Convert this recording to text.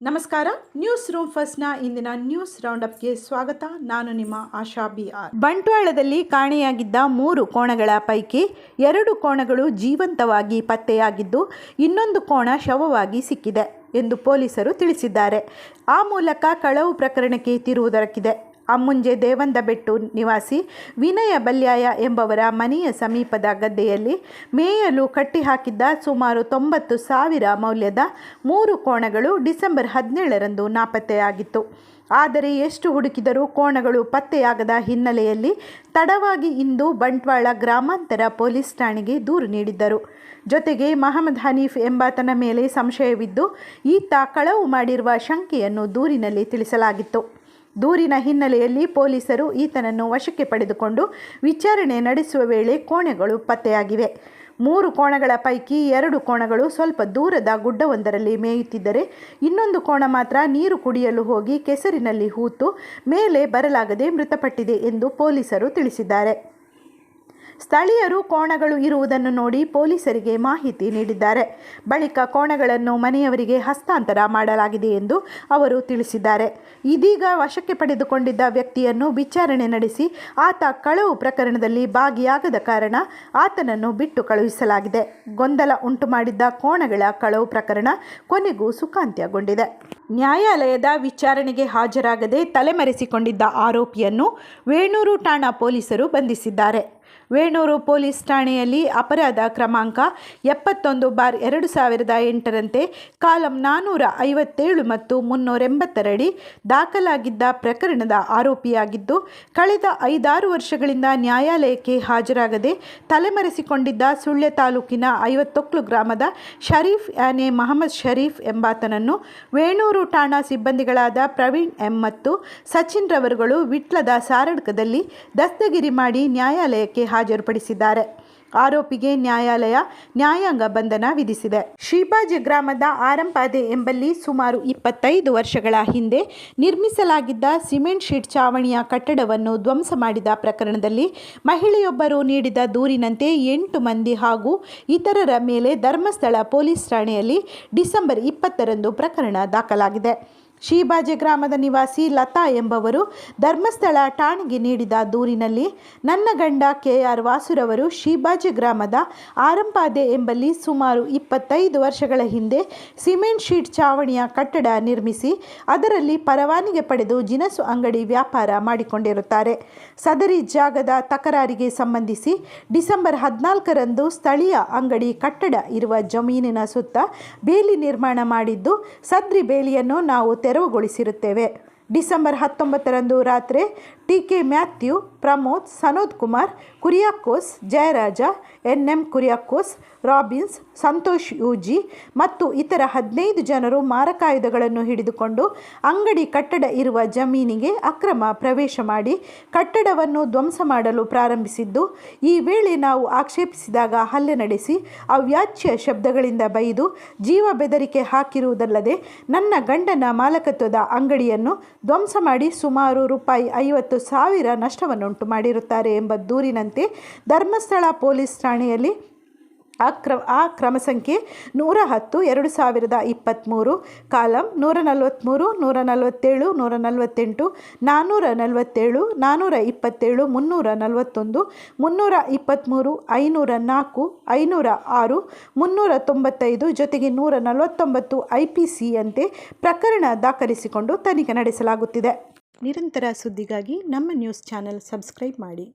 ನಮಸ್ಕಾರ. News room ಫಸ್ಟ್ನ ಇಂದಿನ news ರೌಂಡಪ್ಗೆ ಸ್ವಾಗತ. ನಾನು ನಿಮ್ಮ ಆಶಾ ಬಿ ಆರ್. ಬಂಟ್ವಾಳದಲ್ಲಿ ಕಾಣೆಯಾಗಿದ್ದ ಮೂರು ಕೋಣಗಳ ಪೈಕಿ ಎರಡು ಕೋಣಗಳು ಜೀವಂತವಾಗಿ ಪತ್ತೆಯಾಗಿದ್ದು, ಇನ್ನೊಂದು ಕೋಣ ಶವವಾಗಿ ಸಿಕ್ಕಿದೆ ಎಂದು ಪೊಲೀಸರು ತಿಳಿಸಿದ್ದಾರೆ. ಆ ಮೂಲಕ ಕಳವು ಪ್ರಕರಣಕ್ಕೆ ತಿರುವು ದೊರಕಿದೆ. ಅಮ್ಮುಂಜೆ ದೇವಂದಬೆಟ್ಟು ನಿವಾಸಿ ವಿನಯ ಬಲ್ಯಾಯ ಎಂಬವರ ಮನೆಯ ಸಮೀಪದ ಗದ್ದೆಯಲ್ಲಿ ಮೇಯಲು ಕಟ್ಟಿಹಾಕಿದ್ದ ಸುಮಾರು ತೊಂಬತ್ತು ಸಾವಿರ ಮೌಲ್ಯದ ಮೂರು ಕೋಣಗಳು ಡಿಸೆಂಬರ್ ಹದಿನೇಳರಂದು ನಾಪತ್ತೆಯಾಗಿತ್ತು. ಆದರೆ ಎಷ್ಟು ಹುಡುಕಿದರೂ ಕೋಣಗಳು ಪತ್ತೆಯಾಗದ ಹಿನ್ನೆಲೆಯಲ್ಲಿ ತಡವಾಗಿ ಇಂದು ಬಂಟ್ವಾಳ ಗ್ರಾಮಾಂತರ ಪೊಲೀಸ್ ಠಾಣೆಗೆ ದೂರು ನೀಡಿದ್ದರು. ಜೊತೆಗೆ ಮಹಮ್ಮದ್ ಹನೀಫ್ ಎಂಬಾತನ ಮೇಲೆ ಸಂಶಯವಿದ್ದು, ಈತ ಕಳವು ಮಾಡಿರುವ ಶಂಕೆಯನ್ನು ದೂರಿನಲ್ಲಿ ತಿಳಿಸಲಾಗಿತ್ತು. ದೂರಿನ ಹಿನ್ನೆಲೆಯಲ್ಲಿ ಪೊಲೀಸರು ಈತನನ್ನು ವಶಕ್ಕೆ ಪಡೆದುಕೊಂಡು ವಿಚಾರಣೆ ನಡೆಸುವ ವೇಳೆ ಕೋಣೆಗಳು ಪತ್ತೆಯಾಗಿವೆ. ಮೂರು ಕೋಣಗಳ ಪೈಕಿ ಎರಡು ಕೋಣಗಳು ಸ್ವಲ್ಪ ದೂರದ ಗುಡ್ಡವೊಂದರಲ್ಲಿ ಮೇಯುತ್ತಿದ್ದರೆ ಇನ್ನೊಂದು ಕೋಣ ಮಾತ್ರ ನೀರು ಕುಡಿಯಲು ಹೋಗಿ ಕೆಸರಿನಲ್ಲಿ ಹೂತು ಮೇಲೆ ಬರಲಾಗದೆ ಮೃತಪಟ್ಟಿದೆ ಎಂದು ಪೊಲೀಸರು ತಿಳಿಸಿದ್ದಾರೆ. ಸ್ಥಳೀಯರು ಕೋಣಗಳು ಇರುವುದನ್ನು ನೋಡಿ ಪೊಲೀಸರಿಗೆ ಮಾಹಿತಿ ನೀಡಿದ್ದಾರೆ. ಬಳಿಕ ಕೋಣಗಳನ್ನು ಮನೆಯವರಿಗೆ ಹಸ್ತಾಂತರ ಮಾಡಲಾಗಿದೆ ಎಂದು ಅವರು ತಿಳಿಸಿದ್ದಾರೆ. ಇದೀಗ ವಶಕ್ಕೆ ಪಡೆದುಕೊಂಡಿದ್ದ ವ್ಯಕ್ತಿಯನ್ನು ವಿಚಾರಣೆ ನಡೆಸಿ ಆತ ಕಳವು ಪ್ರಕರಣದಲ್ಲಿ ಭಾಗಿಯಾಗದ ಕಾರಣ ಆತನನ್ನು ಬಿಟ್ಟು ಕಳುಹಿಸಲಾಗಿದೆ. ಗೊಂದಲ ಉಂಟು ಮಾಡಿದ್ದ ಕೋಣಗಳ ಕಳವು ಪ್ರಕರಣ ಕೊನೆಗೂ ಸುಖಾಂತ್ಯಗೊಂಡಿದೆ. ನ್ಯಾಯಾಲಯದ ವಿಚಾರಣೆಗೆ ಹಾಜರಾಗದೆ ತಲೆಮರೆಸಿಕೊಂಡಿದ್ದ ಆರೋಪಿಯನ್ನು ವೇಣೂರು ಠಾಣಾ ಪೊಲೀಸರು ಬಂಧಿಸಿದ್ದಾರೆ. ವೇಣೂರು ಪೊಲೀಸ್ ಠಾಣೆಯಲ್ಲಿ ಅಪರಾಧ ಕ್ರಮಾಂಕ ಎಪ್ಪತ್ತೊಂದು ಬಾರ್ ಎರಡು ಸಾವಿರದ ಎಂಟರಂತೆ ಕಾಲಂ ನಾನ್ನೂರ ಐವತ್ತೇಳು ಮತ್ತು ಮುನ್ನೂರೆಂಬತ್ತರಡಿ ದಾಖಲಾಗಿದ್ದ ಪ್ರಕರಣದ ಆರೋಪಿಯಾಗಿದ್ದು, ಕಳೆದ ಐದಾರು ವರ್ಷಗಳಿಂದ ನ್ಯಾಯಾಲಯಕ್ಕೆ ಹಾಜರಾಗದೆ ತಲೆಮರೆಸಿಕೊಂಡಿದ್ದ ಸುಳ್ಯ ತಾಲೂಕಿನ ಐವತ್ತೊಕ್ಲು ಗ್ರಾಮದ ಶರೀಫ್ ಯಾನೆ ಮಹಮ್ಮದ್ ಶರೀಫ್ ಎಂಬಾತನನ್ನು ವೇಣೂರು ಠಾಣಾ ಸಿಬ್ಬಂದಿಗಳಾದ ಪ್ರವೀಣ್ ಎಂ ಮತ್ತು ಸಚಿನ್ ರವರುಗಳು ವಿಟ್ಲದ ಸಾರಡ್ಕದಲ್ಲಿ ದಸ್ತಗಿರಿ ಮಾಡಿ ನ್ಯಾಯಾಲಯಕ್ಕೆ ಹಾಜರುಪಡಿಸಿದ್ದಾರೆ. ಆರೋಪಿಗೆ ನ್ಯಾಯಾಲಯ ನ್ಯಾಯಾಂಗ ಬಂಧನ ವಿಧಿಸಿದೆ. ಶ್ರೀಬಾಜ್ ಗ್ರಾಮದ ಆರಂಪಾದೆ ಎಂಬಲ್ಲಿ ಸುಮಾರು ಇಪ್ಪತ್ತೈದು ವರ್ಷಗಳ ಹಿಂದೆ ನಿರ್ಮಿಸಲಾಗಿದ್ದ ಸಿಮೆಂಟ್ ಶೀಟ್ ಚಾವಣಿಯ ಕಟ್ಟಡವನ್ನು ಧ್ವಂಸ ಮಾಡಿದ ಪ್ರಕರಣದಲ್ಲಿ ಮಹಿಳೆಯೊಬ್ಬರು ನೀಡಿದ ದೂರಿನಂತೆ ಎಂಟು ಮಂದಿ ಹಾಗೂ ಇತರರ ಮೇಲೆ ಧರ್ಮಸ್ಥಳ ಪೊಲೀಸ್ ಠಾಣೆಯಲ್ಲಿ ಡಿಸೆಂಬರ್ ಇಪ್ಪತ್ತರಂದು ಪ್ರಕರಣ ದಾಖಲಾಗಿದೆ. ಶೀಬಾಜೆ ಗ್ರಾಮದ ನಿವಾಸಿ ಲತಾ ಎಂಬವರು ಧರ್ಮಸ್ಥಳ ಠಾಣೆಗೆ ನೀಡಿದ ದೂರಿನಲ್ಲಿ ನನ್ನ ಗಂಡ ಕೆ ಆರ್ ವಾಸುರವರು ಶೀಬಾಜೆ ಗ್ರಾಮದ ಆರಂಪಾದೆ ಎಂಬಲ್ಲಿ ಸುಮಾರು ಇಪ್ಪತ್ತೈದು ವರ್ಷಗಳ ಹಿಂದೆ ಸಿಮೆಂಟ್ ಶೀಟ್ ಚಾವಣಿಯ ಕಟ್ಟಡ ನಿರ್ಮಿಸಿ ಅದರಲ್ಲಿ ಪರವಾನಿಗೆ ಪಡೆದು ಜಿನಸು ಅಂಗಡಿ ವ್ಯಾಪಾರ ಮಾಡಿಕೊಂಡಿರುತ್ತಾರೆ. ಸದರಿ ಜಾಗದ ತಕರಾರಿಗೆ ಸಂಬಂಧಿಸಿ ಡಿಸೆಂಬರ್ ಹದಿನಾಲ್ಕರಂದು ಸ್ಥಳೀಯ ಅಂಗಡಿ ಕಟ್ಟಡ ಇರುವ ಜಮೀನಿನ ಸುತ್ತ ಬೇಲಿ ನಿರ್ಮಾಣ ಮಾಡಿದ್ದು, ಸದ್ರಿ ಬೇಲಿಯನ್ನು ನಾವು ತೆರವುಗೊಳಿಸಿರುತ್ತೇವೆ. ಡಿಸೆಂಬರ್ ಹತ್ತೊಂಬತ್ತರಂದು ರಾತ್ರಿ T K Mathew, Pramod, Sanod Kumar, Kuriakose, Jayaraja, N M Kuriakose, Robins, Santhosh UG ಮತ್ತು ಇತರ ಹದಿನೈದು ಜನರು ಮಾರಕಾಯುಧಗಳನ್ನು ಹಿಡಿದುಕೊಂಡು ಅಂಗಡಿ ಕಟ್ಟಡ ಇರುವ ಜಮೀನಿಗೆ ಅಕ್ರಮ ಪ್ರವೇಶ ಮಾಡಿ ಕಟ್ಟಡವನ್ನು ಧ್ವಂಸ ಮಾಡಲು ಪ್ರಾರಂಭಿಸಿದ್ದು, ಈ ವೇಳೆ ನಾವು ಆಕ್ಷೇಪಿಸಿದಾಗ ಹಲ್ಲೆ ನಡೆಸಿ ಅವ್ಯಾಚ್ಯ ಶಬ್ದಗಳಿಂದ ಬೈದು ಜೀವ ಬೆದರಿಕೆ ಹಾಕಿರುವುದಲ್ಲದೆ ನನ್ನ ಗಂಡನ ಮಾಲಕತ್ವದ ಅಂಗಡಿಯನ್ನು ಧ್ವಂಸ ಮಾಡಿ ಸುಮಾರು ರೂಪಾಯಿ ಐವತ್ತು ಸಾವಿರ ನಷ್ಟವನ್ನುಂಟು ಮಾಡಿರುತ್ತಾರೆ ಎಂಬ ದೂರಿನಂತೆ ಧರ್ಮಸ್ಥಳ ಪೊಲೀಸ್ ಠಾಣೆಯಲ್ಲಿ ಆ ಕ್ರ ಆ ಕ್ರಮ ಸಂಖ್ಯೆ ನೂರ ಹತ್ತು, ಎರಡು ಸಾವಿರದ ಇಪ್ಪತ್ತ್ಮೂರು ಕಾಲಂ ನೂರ ನಲವತ್ತ್ಮೂರು ನೂರ ನಲವತ್ತೇಳು, ನೂರ ನಲವತ್ತೆಂಟು ನಾನ್ನೂರ ನಲವತ್ತೇಳು ನಾನ್ನೂರ ಇಪ್ಪತ್ತೇಳು, ಮುನ್ನೂರ ನಲವತ್ತೊಂದು, ಮುನ್ನೂರ ಇಪ್ಪತ್ತ್ಮೂರು ಐನೂರ ನಾಲ್ಕು, ಐನೂರ ಆರು, ಮುನ್ನೂರ ತೊಂಬತ್ತೈದು ಜೊತೆಗೆ ನೂರ ನಲವತ್ತೊಂಬತ್ತು ಐ ಪಿ ಸಿಯಂತೆ ಪ್ರಕರಣ ದಾಖಲಿಸಿಕೊಂಡು ತನಿಖೆ ನಡೆಸಲಾಗುತ್ತಿದೆ. ನಿರಂತರ ಸುದ್ದಿಗಾಗಿ ನಮ್ಮ ನ್ಯೂಸ್ ಚಾನೆಲ್ ಸಬ್ಸ್ಕ್ರೈಬ್ ಮಾಡಿ.